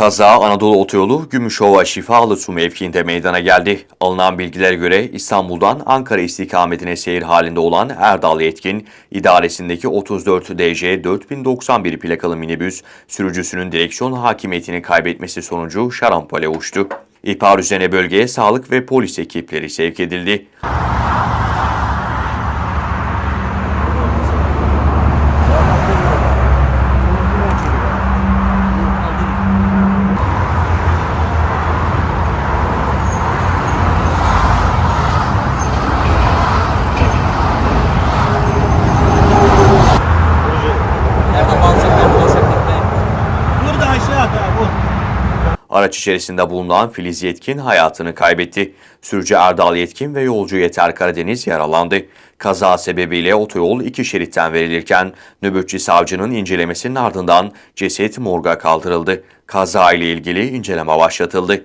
Kaza Anadolu Otoyolu Gümüşova Şifalı Su mevkiinde meydana geldi. Alınan bilgilere göre İstanbul'dan Ankara istikametine seyir halinde olan Erdal Yetkin, idaresindeki 34 DC 4091 plakalı minibüs sürücüsünün direksiyon hakimiyetini kaybetmesi sonucu şarampole uçtu. İhbar üzerine bölgeye sağlık ve polis ekipleri sevk edildi. Araç içerisinde bulunan Filiz Yetkin hayatını kaybetti. Sürücü Erdal Yetkin ve yolcu Yeter Karadeniz yaralandı. Kaza sebebiyle otoyol iki şeritten verilirken nöbetçi savcının incelemesinin ardından ceset morga kaldırıldı. Kaza ile ilgili inceleme başlatıldı.